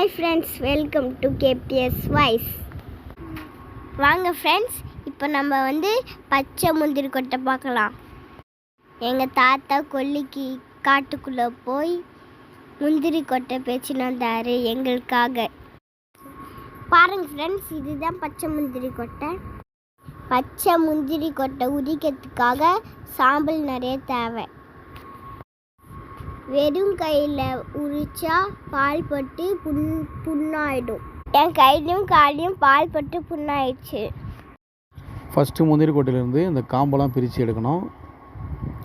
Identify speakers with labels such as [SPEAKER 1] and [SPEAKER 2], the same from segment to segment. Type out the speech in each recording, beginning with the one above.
[SPEAKER 1] Hi friends welcome to KPS voice வாங்க friends இப்போ நம்ம வந்து பச்சை முந்திரி கொட்டை பார்க்கலாம். எங்கள் தாத்தா கொல்லிக்கு காட்டுக்குள்ளே போய் முந்திரி கொட்டை பேச்சுன்னு வந்தார் எங்களுக்காக. பாருங்க ஃப்ரெண்ட்ஸ் இதுதான் பச்சை முந்திரி கொட்டை. பச்சை முந்திரி கொட்டை உரிக்கிறதுக்காக சாம்பல் நிறைய தேவை. வெறும் கையில் உரிச்சா பால் பட்டு புண் புண்ணாயிடும். என் கையிலையும் காலையும் பால் பட்டு புண்ணாயிடுச்சு.
[SPEAKER 2] ஃபஸ்ட்டு முந்திரி கொட்டையிலேருந்து இந்த காம்பெல்லாம் பிரித்து எடுக்கணும்.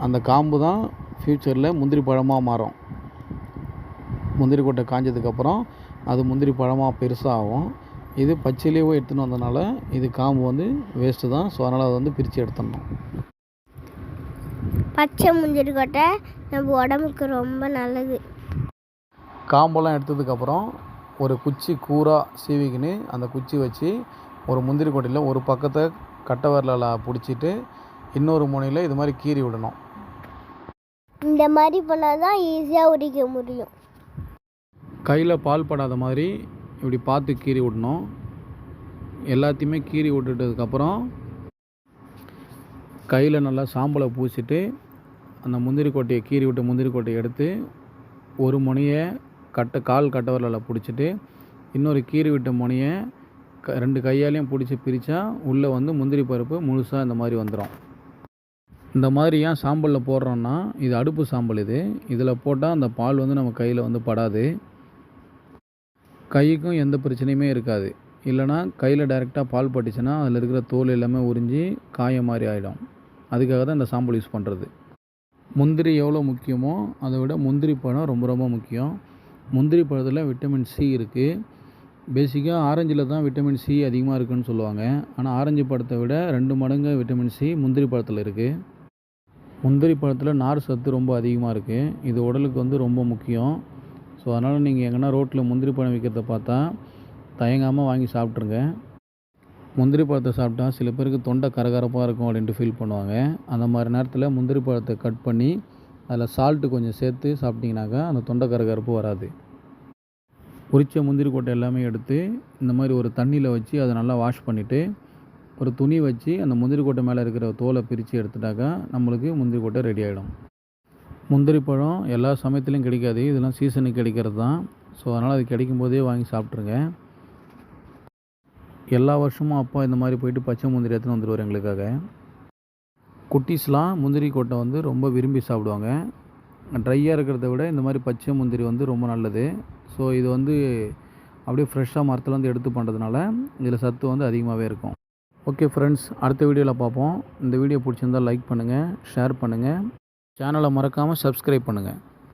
[SPEAKER 2] அந்த காம்பு தான் ஃப்யூச்சரில் முந்திரி பழமாக மாறும். முந்திரி கொட்டை காஞ்சதுக்கப்புறம் அது முந்திரி பழமாக பெருசாகும். இது பச்சையிலேயே எடுத்துன்னு வந்தனால இது காம்பு வந்து வேஸ்ட்டு தான். ஸோ அதனால் அதை வந்து பிரித்து எடுத்துடணும்.
[SPEAKER 1] பச்சை முந்திரி கொட்டை நம்ம உடம்புக்கு ரொம்ப நல்லது.
[SPEAKER 2] காம்பெல்லாம் எடுத்ததுக்கப்புறம் ஒரு குச்சி கூராக சீவிக்கின்னு அந்த குச்சி வச்சு ஒரு முந்திரி கொட்டையில் ஒரு பக்கத்தை கட்டை விரலால் பிடிச்சிட்டு இன்னொரு முனையில் இது மாதிரி கீறி விடணும்.
[SPEAKER 1] இந்த மாதிரி பண்ணால் தான் ஈஸியாக உரிக்க முடியும்.
[SPEAKER 2] கையில் பால் படாத மாதிரி இப்படி பார்த்து கீறி விடணும். எல்லாத்தையுமே கீறி விட்டுட்டதுக்கப்புறம் கையில் நல்லா சாம்பலை பூசிட்டு அந்த முந்திரி கொட்டையை கீறி விட்டு முந்திரி கொட்டையை எடுத்து ஒரு முனையை கட்ட கால் கட்டவரில் பிடிச்சிட்டு இன்னொரு கீறி விட்ட முனையை க ரெண்டு கையாலையும் பிடிச்சி பிரித்தா உள்ளே வந்து முந்திரி பருப்பு முழுசாக இந்த மாதிரி வந்துடும் இந்த மாதிரி ஏன் சாம்பலில் போடுறோன்னா இது அடுப்பு சாம்பல் இது. இதில் போட்டால் அந்த பால் வந்து நம்ம கையில் வந்து படாது. கைக்கும் எந்த பிரச்சனையுமே இருக்காது. இல்லைனா கையில் டைரெக்டாக பால் பட்டுச்சுன்னா அதில் இருக்கிற தோல் எல்லாமே உறிஞ்சி காய மாதிரி ஆகிடும் அதுக்காக தான் இந்த சாம்பல் யூஸ் பண்ணுறது. முந்திரி எவ்வளோ முக்கியமோ அதை விட முந்திரி பழம் ரொம்ப ரொம்ப முக்கியம். முந்திரி பழத்தில் விட்டமின் சி இருக்குது பேசிக்காக ஆரஞ்சில் தான் விட்டமின் சி அதிகமாக இருக்குன்னு சொல்லுவாங்க. ஆனால் ஆரஞ்சு பழத்தை விட ரெண்டு மடங்கு விட்டமின் சி முந்திரி பழத்தில் இருக்குது முந்திரி பழத்தில் நார் சத்து ரொம்ப அதிகமாக இருக்குது இது உடலுக்கு வந்து ரொம்ப முக்கியம். ஸோ அதனால் நீங்கள் எங்கன்னா ரோட்டில் முந்திரி பழம் விற்கிறத பார்த்தா தயங்காமல் வாங்கி சாப்பிட்ருங்க முந்திரி பழத்தை சாப்பிட்டா சில பேருக்கு தொண்டை கரகரப்பாக இருக்கும் அப்படின்ட்டு ஃபீல் பண்ணுவாங்க. அந்த மாதிரி நேரத்தில் முந்திரி பழத்தை கட் பண்ணி அதில் சால்ட்டு கொஞ்சம் சேர்த்து சாப்பிட்டிங்கனாக்கா அந்த தொண்டை கரகரப்பு வராது. உரித்த முந்திரி கொட்டை எல்லாமே எடுத்து இந்த மாதிரி ஒரு தண்ணியில் வச்சு அதை நல்லா வாஷ் பண்ணிவிட்டு ஒரு துணி வச்சு அந்த முந்திரி கொட்டை மேலே இருக்கிற தோலை பிரித்து எடுத்துட்டாக்கா நம்மளுக்கு முந்திரி கொட்டை ரெடி ஆகிடும் முந்திரி பழம் எல்லா சமயத்துலையும் கிடைக்காது. இதெல்லாம் சீசனுக்கு கிடைக்கிறது தான் ஸோ அதனால் அது கிடைக்கும் போதே வாங்கி சாப்பிட்ருங்க எல்லா வருஷமும் அப்பா இந்த மாதிரி போயிட்டு பச்சை முந்திரி எடுத்துன்னு வந்துடுவார் எங்களுக்காக. குட்டீஸ்லாம் முந்திரி கொட்டை வந்து ரொம்ப விரும்பி சாப்பிடுவாங்க. ட்ரையாக இருக்கிறத விட இந்த மாதிரி பச்சை முந்திரி வந்து ரொம்ப நல்லது. ஸோ இது வந்து அப்படியே ஃப்ரெஷ்ஷாக மரத்துலேருந்து எடுத்து பண்ணுறதுனால இதில் சத்து வந்து அதிகமாகவே இருக்கும். ஓகே ஃப்ரெண்ட்ஸ் அடுத்த வீடியோவில் பார்ப்போம். இந்த வீடியோ பிடிச்சிருந்தால் லைக் பண்ணுங்கள் ஷேர் பண்ணுங்கள் சேனலை மறக்காமல் சப்ஸ்கிரைப் பண்ணுங்கள்